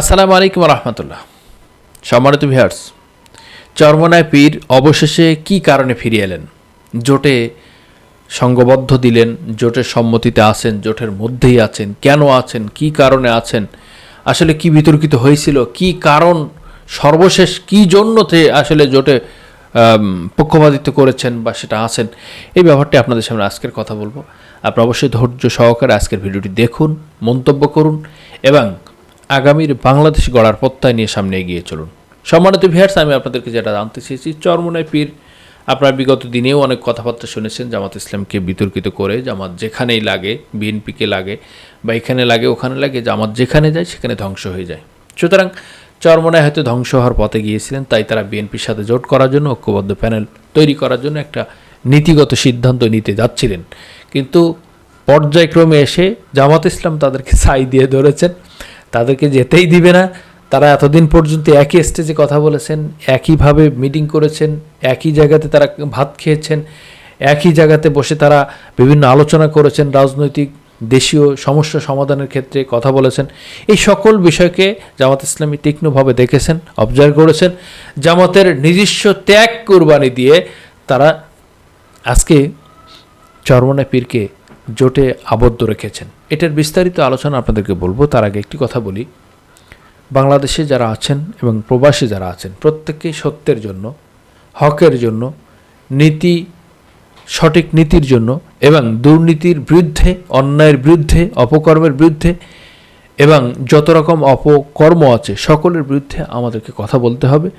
আসসালামু আলাইকুম রহমতুল্লাহ। সম্মানিত ভিহার্স চরমনায় পীর অবশেষে কি কারণে ফিরিয়ে এলেন? জোটে সঙ্গবদ্ধ দিলেন, জোটের সম্মতিতে আছেন, জোটের মধ্যেই আছেন, কেন আছেন, কি কারণে আছেন, আসলে কি বিতর্কিত হয়েছিল, কি কারণ, সর্বশেষ কি জন্যতে আসলে জোটে পক্ষপাতিত্ব করেছেন বা সেটা আছেন, এই ব্যাপারটি আপনাদের সামনে আজকের কথা বলব। আপনারা অবশ্যই ধৈর্য সহকারে আজকের ভিডিওটি দেখুন, মন্তব্য করুন এবং আগামীর বাংলাদেশ গড়ার প্রত্যয় নিয়ে সামনে এগিয়ে চলুন। সম্মানিত ভিহার্স আমি আপনাদেরকে যেটা জানতে চেয়েছি চরমনায় পীর আপনার বিগত দিনেও অনেক কথাবার্তা শুনেছেন, জামাত ইসলামকে বিতর্কিত করে, জামাত যেখানেই লাগে, বিএনপিকে লাগে বা এখানে লাগে, ওখানে লাগে, জামাত যেখানে যায় সেখানে ধ্বংস হয়ে যায়। সুতরাং চরমনায় হয়তো ধ্বংস হওয়ার পথে গিয়েছিলেন, তাই তারা বিএনপির সাথে জোট করার জন্য, ঐক্যবদ্ধ প্যানেল তৈরি করার জন্য একটা নীতিগত সিদ্ধান্ত নিতে যাচ্ছিলেন। কিন্তু পর্যায়ক্রমে এসে জামাত ইসলাম তাদেরকে ছাই দিয়ে ধরেছেন। তাদেরকে যেতেই দিবে না। তারা এতদিন পর্যন্ত একই স্টেজে কথা বলেছেন, একইভাবে মিটিং করেছেন, একই জায়গাতে তারা ভাত খেয়েছেন, একই জায়গাতে বসে তারা বিভিন্ন আলোচনা করেছেন রাজনৈতিক, দেশীয় সমস্যা সমাধানের ক্ষেত্রে কথা বলেছেন। এই সকল বিষয়কে জামাত ইসলামী তীক্ষ্ণভাবে দেখেছেন অবজার্ভ করেছেন। জামাতের নিজস্ব ত্যাগ কোরবানি দিয়ে তারা আজকে চরমনায় পীরকে জোটে আবদ্ধ রেখেছেন। এটার বিস্তারিত আলোচনা আপনাদেরকে বলব। তার আগে একটি কথা বলি। বাংলাদেশে যারা আছেন এবং প্রবাসী যারা আছেন, প্রত্যেকেই সত্যের জন্য, হকের জন্য, নীতি, সঠিক নীতির জন্য এবং দুর্নীতির বিরুদ্ধে, অন্যায়ের বিরুদ্ধে, অপকর্মের বিরুদ্ধে এবং যত রকম অপকর্ম আছে, সকলের বিরুদ্ধে আমাদেরকে কথা বলতে হবে।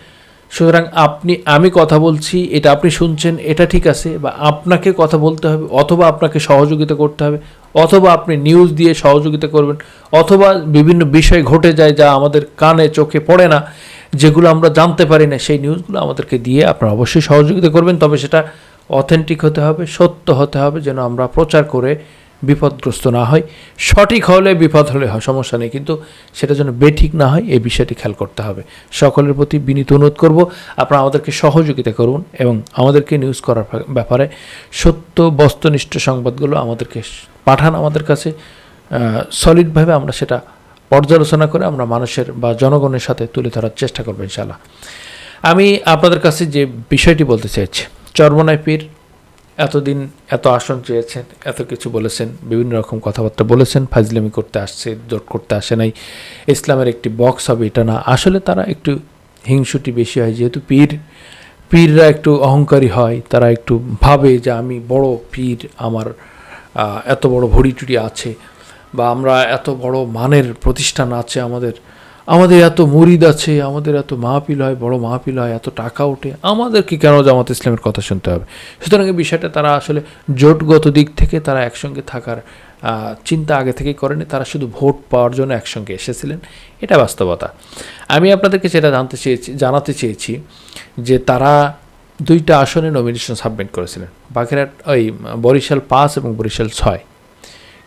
সুতরাং আপনি, আমি কথা বলছি, এটা আপনি শুনছেন, এটা ঠিক আছে, বা আপনাকে কথা বলতে হবে, অথবা আপনাকে সহযোগিতা করতে হবে, অথবা আপনি নিউজ দিয়ে সহযোগিতা করবেন, অথবা বিভিন্ন বিষয় ঘটে যায় যা আমাদের কানে, চোখে পড়ে না, যেগুলো আমরা জানতে পারি না, সেই নিউজগুলো আমাদেরকে দিয়ে আপনারা অবশ্যই সহযোগিতা করবেন, তবে সেটা অথেন্টিক হতে হবে, সত্য হতে হবে, যেন আমরা প্রচার করে বিপদগ্রস্ত না হয়, সঠিক হলে বিপদ হলে হয়, সমস্যা নেই। কিন্তু সেটা যেন বেঠিক না হয়, এই বিষয়টি খেয়াল করতে হবে। সকলের প্রতি বিনীত অনুরোধ করব, আপনারা আমাদেরকে সহযোগিতা করুন এবং আমাদেরকে নিউজ করার ব্যাপারে সত্য, বস্তুনিষ্ঠ সংবাদগুলো আমাদেরকে পাঠান আমাদের কাছে। সলিডভাবে আমরা সেটা পর্যালোচনা করে আমরা মানুষের বা জনগণের সাথে তুলে ধরার চেষ্টা করব ইনশাল্লাহ আমি আপনাদের কাছে যে বিষয়টি বলতে চাইছি, চর্মনায় পীর এতদিন এত আসন চেয়েছেন, এত কিছু বলেছেন, বিভিন্ন রকম কথাবার্তা বলেছেন, ফাজলামি করতে আসছে, জোট করতে আসে নাই। ইসলামের একটি বক্স হবে এটা না। আসলে তারা একটু হিংসুটি বেশি হয়, যেহেতু পীর, পীররা একটু অহংকারী হয়, তারা একটু ভাবে যে আমি বড় পীর, আমার এত বড় ভড়ি টুড়ি আছে, বা আমরা এত বড় মানের প্রতিষ্ঠান আছে আমাদের। আমাদের এত মুরিদ আছে, আমাদের এত মাহফিল হয়, বড় মাহফিল হয়, এত টাকা ওঠে, আমাদেরকে কেন জামাত ইসলামের কথা শুনতে হবে? সুতরাং এই বিষয়টা তারা আসলে জোটগত দিক থেকে তারা একসঙ্গে থাকার চিন্তা আগে থেকেই করেনি, তারা শুধু ভোট পাওয়ার জন্য একসঙ্গে এসেছিলেন, এটা বাস্তবতা। আমি আপনাদেরকে যেটা জানতে চেয়েছি, জানাতে চেয়েছি যে তারা দুইটা আসনে নমিনেশন সাবমিট করেছিলেন, বাগেরহাট, ওই বরিশাল পাঁচ এবং বরিশাল ছয়।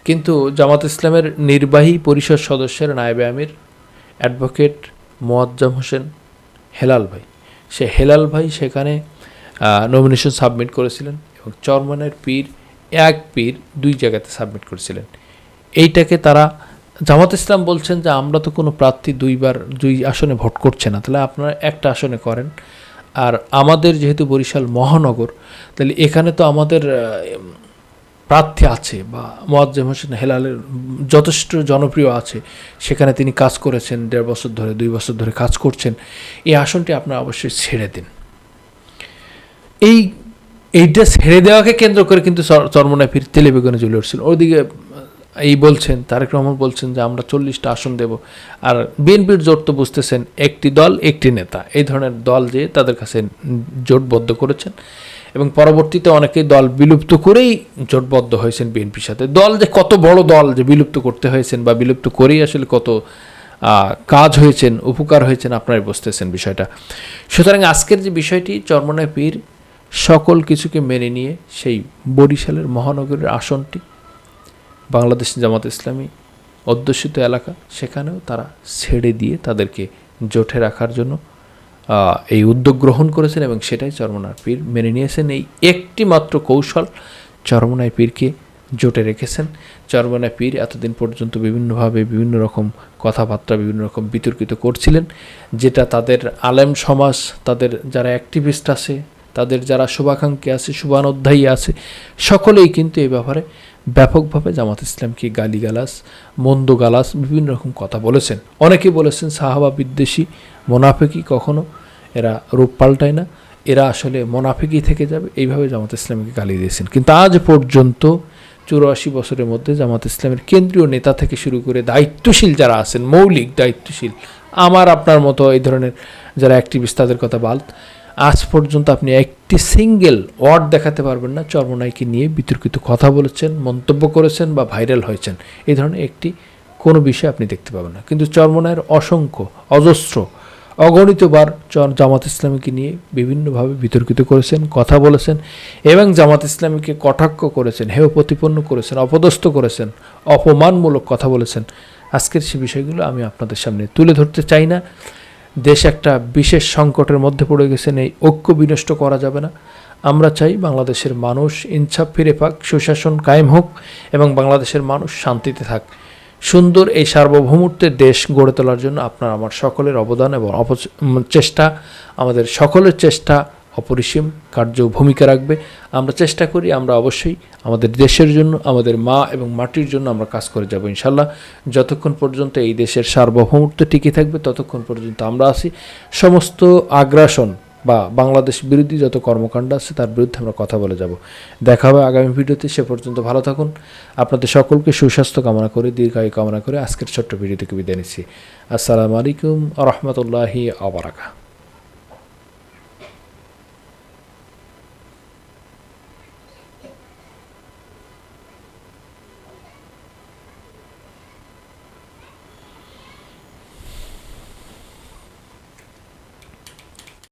কিন্তু জামাত ইসলামের নির্বাহী পরিষদ সদস্যের নায়েবে আমির অ্যাডভোকেট মোয়াজ্জম হোসেন হেলাল ভাই। সে হেলাল ভাই সেখানে নমিনেশন সাবমিট করেছিলেন এবং চরমানের পীর, এক পীর দুই জায়গাতে সাবমিট করেছিলেন। এইটাকে তারা, জামাত ইসলাম বলছেন যে আমরা তো কোনো প্রার্থী দুইবার, দুই আসনে ভোট করছে না। তাহলে আপনারা একটা আসনে করেন। আর আমাদের যেহেতু বরিশাল মহানগর, তাহলে এখানে তো আমাদের প্রার্থী আছে বা মোয়াজ্জেম হোসেন হেলালের যথেষ্ট জনপ্রিয় আছে, সেখানে তিনি কাজ করেছেন দেড় বছর ধরে, দুই বছর ধরে কাজ করছেন। এই আসনটি আপনারা অবশ্যই ছেড়ে দিন। এই এইটা ছেড়ে দেওয়াকে কেন্দ্র করে কিন্তু চর- চরমনায় ফির তেলে বেগুনে চলে উঠছিল। ওদিকে এই বলছেন, তারেক রহমান বলছেন যে আমরা চল্লিশটা আসন দেব। আর বিএনপির জোট তো বুঝতেছেন, একটি দল, একটি নেতা। এই ধরনের দল যে তাদের কাছে জোটবদ্ধ করেছেন। এবং পরবর্তীতে অনেকেই দল বিলুপ্ত করেই জোটবদ্ধ হয়েছেন বিএনপির সাথে। দল যে কত বড় দল যে বিলুপ্ত করতে হয়েছেন বা বিলুপ্ত করেই আসলে কত কাজ হয়েছেন, উপকার হয়েছেন আপনারাই বুঝতেছেন বিষয়টা। সুতরাং আজকের যে বিষয়টি চরমনায় পীর সকল কিছুকে মেনে নিয়ে সেই বরিশালের মহানগরের আসনটি, বাংলাদেশ জামাত ইসলামী অধ্যুষিত এলাকা, সেখানেও তারা ছেড়ে দিয়ে তাদেরকে জোটে রাখার জন্য এই উদ্যোগ গ্রহণ করেছেন এবং সেটাই চরমনার পীর মেনে নিয়েছেন। এই একটি মাত্র কৌশল চরমনায় পীরকে জোটে রেখেছেন। চরমনায় পীর এতদিন পর্যন্ত বিভিন্নভাবে বিভিন্ন রকম কথাবার্তা, বিভিন্ন রকম বিতর্কিত করছিলেন, যেটা তাদের আলেম সমাজ, তাদের যারা অ্যাক্টিভিস্ট আছে, তাদের যারা শুভাকাঙ্ক্ষী আছে, শুভানোধ্যায়ী আছে, সকলেই কিন্তু এই ব্যাপারে ব্যাপকভাবে জামাত ইসলামকে গালিগালাস মন্দ গালাস বিভিন্ন রকম কথা বলেছেন। অনেকে বলেছেন সাহাবা বিদ্বেষী মোনাফেকি কখনো, এরা রূপ পাল্টায় না, এরা আসলে মোনাফেকি থেকে যাবে। এইভাবে জামাত ইসলামকে গালি দিয়েছেন। কিন্তু আজ পর্যন্ত চুরাশি বছরের মধ্যে জামাত ইসলামের কেন্দ্রীয় নেতা থেকে শুরু করে দায়িত্বশীল যারা আছেন, মৌলিক দায়িত্বশীল, আমার আপনার মতো এই ধরনের যারা অ্যাক্টিভিস্ট তাদের কথা বাদ, আজ পর্যন্ত আপনি একটি সিঙ্গেল ওয়ার্ড দেখাতে পারবেন না। চর্মনাইকে নিয়ে বিতর্কিত কথা বলেছেন, মন্তব্য করেছেন বা ভাইরাল হয়েছেন। এই ধরনের একটি কোনো বিষয় আপনি দেখতে পাবেন না। কিন্তু চর্মনায়ের অসংখ্য, অজস্র অগণিতবার জামাত ইসলামীকে নিয়ে বিভিন্নভাবে বিতর্কিত করেছেন, কথা বলেছেন এবং জামাত ইসলামীকে কটাক্ষ করেছেন, হেয় প্রতিপন্ন করেছেন, অপদস্থ করেছেন, অপমানমূলক কথা বলেছেন। আজকের সে বিষয়গুলো আমি আপনাদের সামনে তুলে ধরতে চাই না। দেশ একটা বিশেষ সংকটের মধ্যে পড়ে গেছেন এই ঐক্য বিনষ্ট করা যাবে না। আমরা চাই বাংলাদেশের মানুষ ইনসাফ ফিরে পাক, সুশাসন কায়েম হোক এবং বাংলাদেশের মানুষ শান্তিতে থাক। সুন্দর এই সার্বভৌমত্বের দেশ গড়ে তোলার জন্য আপনার আমার সকলের অবদান এবং চেষ্টা, আমাদের সকলের চেষ্টা অপরিসীম কার্য ভূমিকা রাখবে। আমরা চেষ্টা করি, আমরা অবশ্যই আমাদের দেশের জন্য, আমাদের মা এবং মাটির জন্য আমরা কাজ করে যাব ইনশাল্লাহ। যতক্ষণ পর্যন্ত এই দেশের সার্বভৌমত্ব টিকে থাকবে, ততক্ষণ পর্যন্ত আমরা আছি। সমস্ত আগ্রাসন বা বাংলাদেশ বিরোধী যত কর্মকাণ্ড আছে, তার বিরুদ্ধে আমরা কথা বলে যাব। দেখা হবে আগামী ভিডিওতে, সে পর্যন্ত ভালো থাকুন। আপনাদের সকলকে সুস্বাস্থ্য কামনা করে, দীর্ঘায়ু কামনা করে আজকের ছোট্ট ভিডিও থেকে বিদায় নিচ্ছি। আসসালামু আলাইকুম রহমতুল্লাহি আবরাকা